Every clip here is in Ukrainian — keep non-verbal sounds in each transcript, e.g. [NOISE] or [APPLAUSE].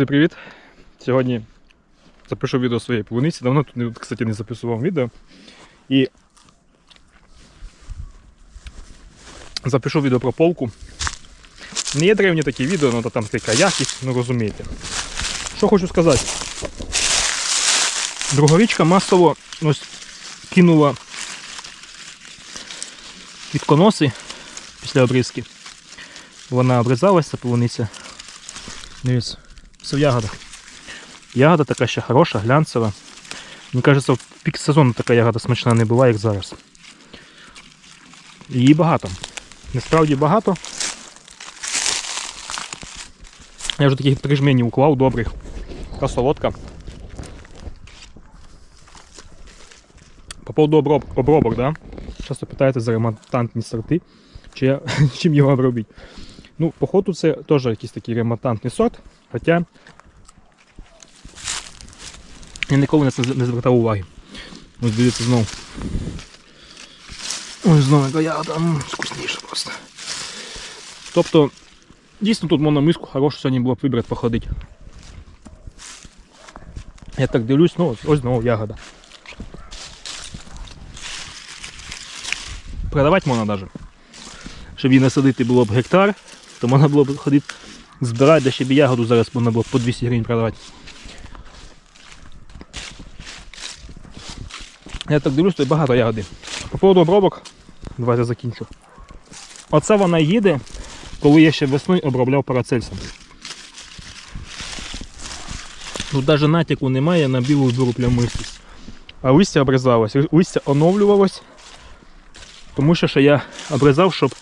Друзі, привіт! Сьогодні запишу відео своєї полуниці. Давно тут, кстати, не записував відео. І запишу відео про полку. Не є древні такі відео, ну то там така якість, ну розумієте. Що хочу сказати. Друговічка масово ось кинула квітконоси після обрізки. Вона обрізалася, полуниця. Дивіться, все в ягодах. Ягода така ще хороша, глянцева. Мені кажеться, в пік сезону така ягода смачна не була, як зараз. Її багато. Насправді багато. Я вже таких три жмені уклав добрих. Така солодка. По поводу оброб, обробок, да? Часто питаєте за ремонтантні сорти, чи я, [LAUGHS] чим його обробити. Ну, походу, це теж якийсь такий ремонтантний сорт, хоча я ніколи на не звертав уваги. Ось дивіться знову. Ось знову яка ягода, м, вкусніше просто. Тобто, дійсно тут можна миску хорошу сьогодні було б вибрати походити. Я так дивлюсь, ну ось знову ягода. Продавати можна навіть. Щоб її насадити було б гектар, то можна було б ходити збирати, де ще б ягоду зараз можна було по 200 гривень продавати. Я так дивлюсь, тут багато ягоди. По поводу обробок, давайте закінчу. Оце вона їде, коли я ще весною обробляв парацельсом. Тут навіть натяку немає на білу дуру плямистість. А листя обрізалось, листя оновлювалось, тому що ще я обрізав, щоб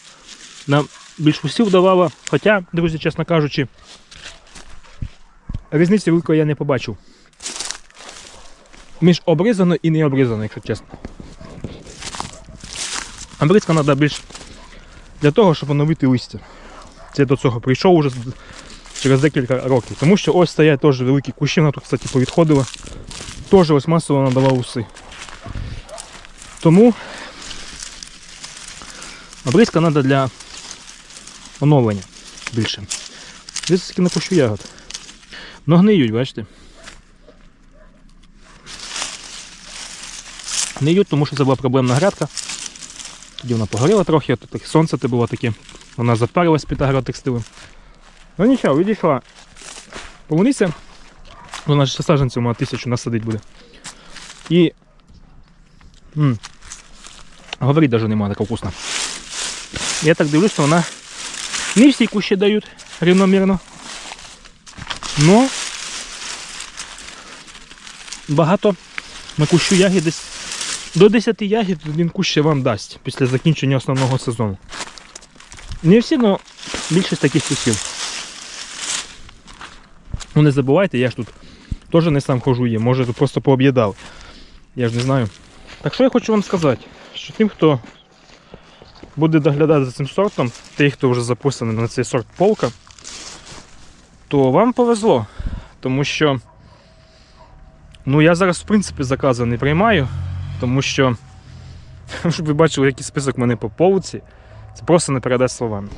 нам більш усів давало. Хоча, друзі, чесно кажучи, різниці великої я не побачив. Між обрізано і не обрізано, якщо чесно. Обрізка треба більш для того, щоб оновити листя. Це до цього прийшов уже через декілька років. Тому що ось стоять теж великі кущі, вона тут, кстати, повідходила. Теж ось масово надала уси. Тому обрізка треба для оновлення більше. Дивіться, скільки напущу ягод. Ну гниють, бачите? Гниють, тому що це була проблемна грядка. Тоді вона погоріла трохи, тут сонце те було таке. Вона запарилась під агротекстилем. Ну нічого, відійшла. Полуниця. Вона ж ще саджанців має тисячу насадить буде. І. Говорить навіть немає така вкусна. Я так дивлюсь, що вона не всі кущі дають рівномірно. Но багато на кущу ягід десь до 10 ягід один кущ ще вам дасть після закінчення основного сезону. Не всі, але більшість таких кущів. Ну не забувайте, я ж тут теж не сам хожу є, може тут просто пооб'їдав. Я ж не знаю. Так що я хочу вам сказати, що тим, хто буде доглядати за цим сортом, тих, хто вже записаний на цей сорт полка, то вам повезло. Тому що ну, я зараз в принципі закази не приймаю, тому що, [LAUGHS] щоб ви бачили, який список в мене по полці, це просто не передасть словами.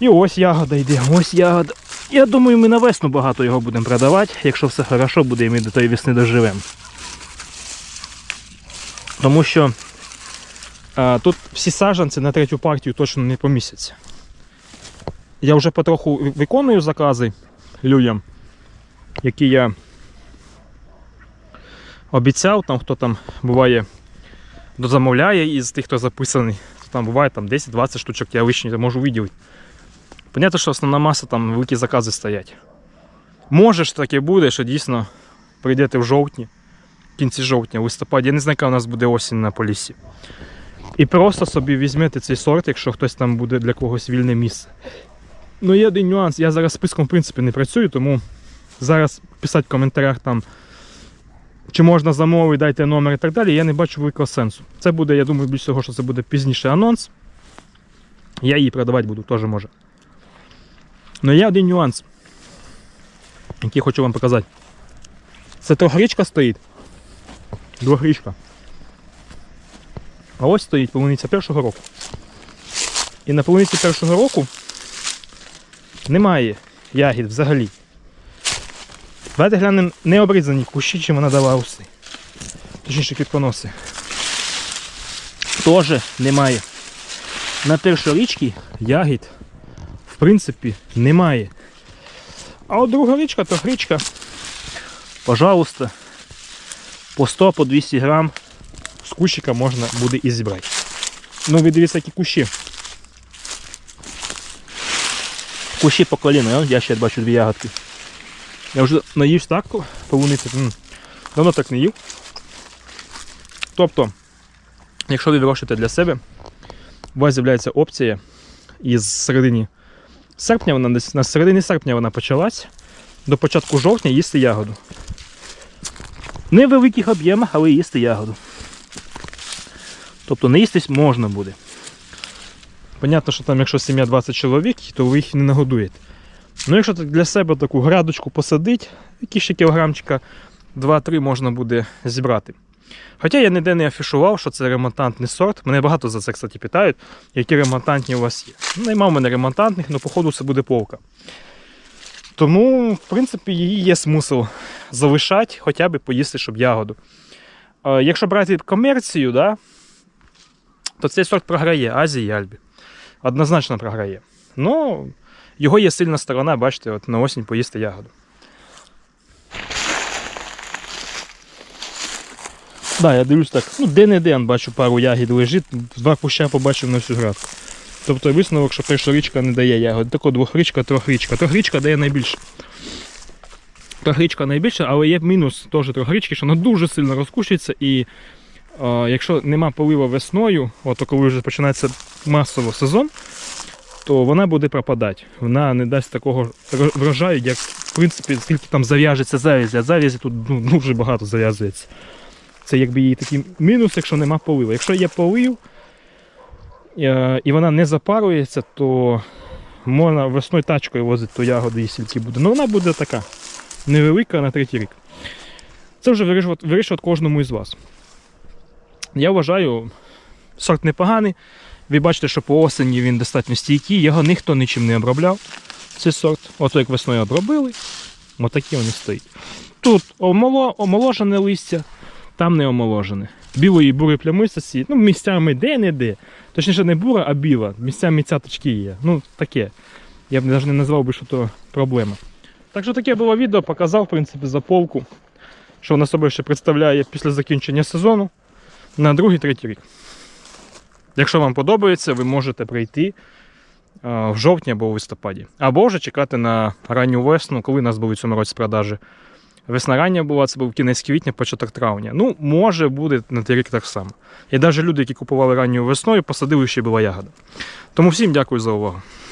І ось ягода йде, ось ягода. Я думаю, ми на весну багато його будемо продавати, якщо все хорошо буде і ми до тої весни доживемо. Тому що тут всі саджанці на третю партію точно не помістяться. Я вже потроху виконую закази людям, які я обіцяв, там хто там буває дозамовляє із тих, хто записаний, то там буває там 10-20 штучок, я лишні можу виділити. Понятно, що основна маса там великі закази стоять. Може ж таке буде, що дійсно прийдете в жовтні, в кінці жовтня, в листопаді. Я не знаю, яка у нас буде осінь на полісі. І просто собі візьмете цей сорт, якщо хтось там буде для когось вільне місце. Ну є один нюанс, я зараз списком в принципі не працюю, тому зараз писати в коментарях там, чи можна замовити, дайте номер і так далі, я не бачу великого сенсу. Це буде, я думаю, більш того, що це буде пізніше анонс. Я її продавати буду, теж може. Ну є один нюанс, який хочу вам показати. Це трьохрічка стоїть. Двохрічка. А ось стоїть полуниця першого року. І на полуниці першого року немає ягід взагалі. Давайте глянемо необрізані кущі, чи вона дала уси. Точніше квітконоси. Тоже немає. На першорічці ягід, в принципі, немає. А от друга річка, то річка, пожалуйста, по 100 по 200 грам з кущика можна буде і зібрати. Ну, ви дивіться, які кущі. Кущі по коліну, я- ще бачу дві ягодки. Я вже наївся так полуниці. Давно так не їв. Тобто, якщо ви вирощуєте для себе, у вас з'являється опція із середині серпня, вона на середині серпня вона почалась, до початку жовтня їсти ягоду. Не в великих об'ємах, але їсти ягоду. Тобто не їстись можна буде. Понятно, що там, якщо сім'я 20 чоловік, то ви їх не нагодуєте. Ну, якщо для себе таку грядочку посадить, які ще кілограмчика 2-3 можна буде зібрати. Хоча я ніде не афішував, що це ремонтантний сорт. Мене багато за це, кстати, питають, які ремонтантні у вас є. Ну, Нема мене ремонтантних, але походу це буде полка. Тому, в принципі, її є смисл залишати, хоча б поїсти, щоб ягоду. Е, Якщо брати комерцію, да, то цей сорт програє Азії і Альбі. Однозначно програє. Ну, його є сильна сторона, бачите, от на осінь поїсти ягоду. Да, я дивлюсь так, ну де-не-де бачу пару ягід лежить, два куща побачив на всю градку. Тобто висновок, що першорічка не дає ягод, тако двохрічка, трьохрічка. Трьохрічка дає найбільше. Трьохрічка найбільше, але є мінус теж трьохрічки, що вона дуже сильно розкушується і якщо нема полива весною, от коли вже починається масово сезон, то вона буде пропадати. Вона не дасть такого врожаю, як в принципі, скільки там зав'яжеться завязі, а завязі тут ну, дуже багато зав'язується. Це якби її такий мінус, якщо нема поливу. Якщо є полив е, і вона не запарується, то можна весною тачкою возити ту ягоду і стільки буде. Ну вона буде така невелика на третій рік. Це вже вирішувати, вирішувати кожному із вас. Я вважаю, сорт непоганий. Ви бачите, що по осені він достатньо стійкий, його ніхто нічим не обробляв. Цей сорт. Ото як весною обробили, отакі вони стоять. Тут омоло, омоложене листя, там не омоложене. Білої бури плямистості, ну місцями де-не-де. Точніше не бура, а біла. Місцями цяточки є. Ну таке. Я б навіть не назвав би, що то проблема. Так що таке було відео, показав, в принципі, за полку, що вона собою ще представляє після закінчення сезону на другий-третій рік. Якщо вам подобається, ви можете прийти в жовтні або в листопаді. Або вже чекати на ранню весну, коли у нас були в цьому році продажі. Весна рання була, це був кінець квітня, початок травня. Ну, може буде на той рік так само. І навіть люди, які купували ранню весною, посадили ще була ягода. Тому всім дякую за увагу.